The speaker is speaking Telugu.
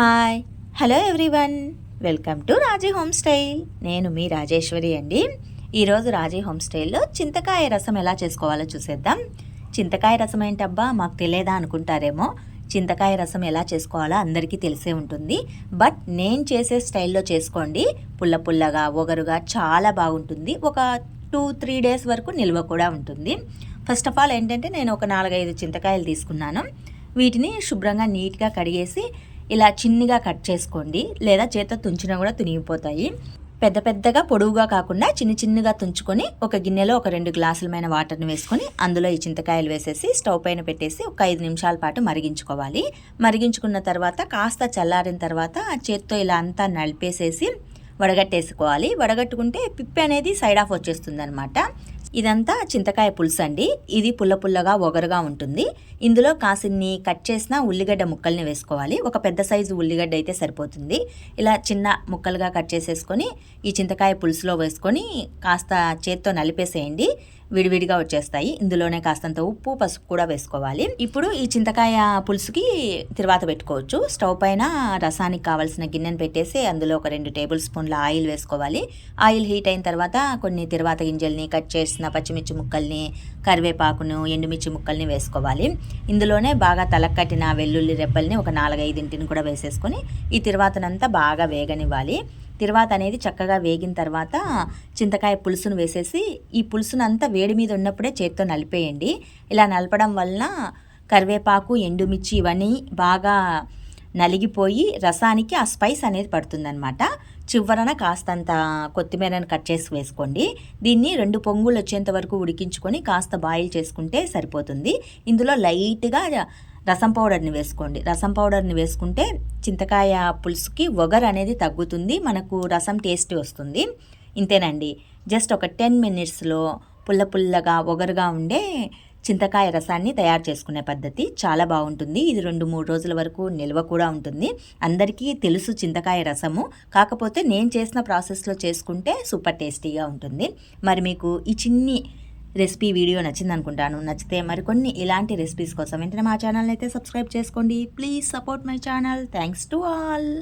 Hi. Hello everyone. Welcome to Raji home style. నేను మీ రాజేశ్వరి అండి. ఈరోజు రాజీ హోమ్ స్టైల్లో చింతకాయ రసం ఎలా చేసుకోవాలో చూసేద్దాం. చింతకాయ రసం ఏంటబ్బా? మాకు తెలియదా అనుకుంటారేమో. చింతకాయ రసం ఎలా చేసుకోవాలో అందరికీ తెలిసే ఉంటుంది. బట్ నేను చేసే స్టైల్లో చేసుకోండి. పుల్ల పుల్లగా ఒగరుగా చాలా బాగుంటుంది. ఒక టూ త్రీ డేస్ వరకు నిల్వ కూడా ఉంటుంది. ఫస్ట్ ఆఫ్ ఆల్ ఏంటంటే నేను ఒక నాలుగైదు చింతకాయలు తీసుకున్నాను. వీటిని శుభ్రంగా నీట్గా కడిగేసి ఇలా చిన్నగా కట్ చేసుకోండి. లేదా చేత తుంచినా కూడా తునిగిపోతాయి. పెద్ద పెద్దగా పొడవుగా కాకుండా చిన్న చిన్నగా తుంచుకొని ఒక గిన్నెలో ఒక రెండు గ్లాసులమైన వాటర్ని వేసుకొని అందులో ఈ చింతకాయలు వేసేసి స్టవ్ పైన పెట్టేసి ఒక ఐదు నిమిషాల పాటు మరిగించుకోవాలి. మరిగించుకున్న తర్వాత కాస్త చల్లారిన తర్వాత ఆ చేత్తో ఇలా అంతా నలిపేసేసి వడగట్టేసుకోవాలి. వడగట్టుకుంటే పిప్పి అనేది సైడ్ ఆఫ్ వచ్చేస్తుంది అనమాట ఇదంతా చింతకాయ పులుసు అండి. ఇది పుల్ల పుల్లగా ఒగరుగా ఉంటుంది. ఇందులో కాసిన్ని కట్ చేసిన ఉల్లిగడ్డ ముక్కల్ని వేసుకోవాలి. ఒక పెద్ద సైజు ఉల్లిగడ్డ అయితే సరిపోతుంది. ఇలా చిన్న ముక్కలుగా కట్ చేసేసుకొని ఈ చింతకాయ పులుసులో వేసుకొని కాస్త చేత్తో నలిపేసేయండి. విడివిడిగా వచ్చేస్తాయి. ఇందులోనే కాస్తంత ఉప్పు పసుపు కూడా వేసుకోవాలి. ఇప్పుడు ఈ చింతకాయ పులుసుకి తిరువాత పెట్టుకోవచ్చు. స్టవ్ పైన రసానికి కావాల్సిన గిన్నెను పెట్టేసి అందులో ఒక రెండు టేబుల్ స్పూన్ల ఆయిల్ వేసుకోవాలి. ఆయిల్ హీట్ అయిన తర్వాత కొన్ని తిరువాత గింజల్ని కట్ చేసి చేసిన పచ్చిమిర్చి ముక్కల్ని కరివేపాకును ఎండుమిర్చి ముక్కల్ని వేసుకోవాలి. ఇందులోనే బాగా తలకట్టిన వెల్లుల్లి రెబ్బల్ని ఒక నాలుగైదింటిని కూడా వేసేసుకొని ఈ తిరువాతనంతా బాగా వేగనివ్వాలి. తిరువాత అనేది చక్కగా వేగిన తర్వాత చింతకాయ పులుసును వేసేసి ఈ పులుసునంతా వేడి మీద ఉన్నప్పుడే చేత్తో నలిపేయండి. ఇలా నలపడం వలన కరివేపాకు ఎండుమిర్చి ఇవన్నీ బాగా నలిగిపోయి రసానికి ఆ స్పైస్ అనేది పడుతుందనమాట చివరన కాస్తంత కొత్తిమీరను కట్ చేసి వేసుకోండి. దీన్ని రెండు పొంగులు వచ్చేంత వరకు ఉడికించుకొని కాస్త బాయిల్ చేసుకుంటే సరిపోతుంది. ఇందులో లైట్గా రసం పౌడర్ని వేసుకోండి. రసం పౌడర్ని వేసుకుంటే చింతకాయ పులుసుకి ఒగర్ అనేది తగ్గుతుంది మనకు రసం టేస్ట్ వస్తుంది. ఇంతేనండి. జస్ట్ ఒక టెన్ మినిట్స్లో పుల్ల పుల్లగా ఒగరుగా ఉండే చింతకాయ రసాన్ని తయారు చేసుకునే పద్ధతి చాలా బాగుంటుంది. ఇది రెండు మూడు రోజుల వరకు నిల్వ కూడా ఉంటుంది. అందరికీ తెలుసు చింతకాయ రసము. కాకపోతే నేను చేసిన ప్రాసెస్లో చేసుకుంటే సూపర్ టేస్టీగా ఉంటుంది. మరి మీకు ఈ చిన్ని రెసిపీ వీడియో నచ్చింది అనుకుంటాను నచ్చితే మరికొన్ని ఇలాంటి రెసిపీస్ కోసం వెంటనే మా ఛానల్ అయితే సబ్స్క్రైబ్ చేసుకోండి. Please support my channel. Thanks to all.